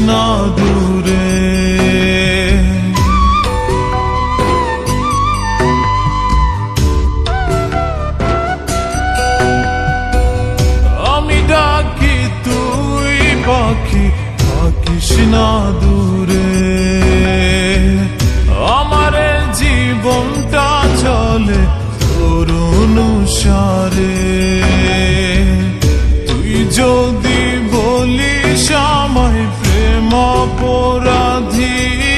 না দূরে। আমি ডাকি তুই পাখি থাকিস দূরে। আমার জীবনটা চলে তোর অনুসারে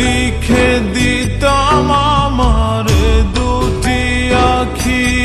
লিখে দিতাম আমার দুটি আখি।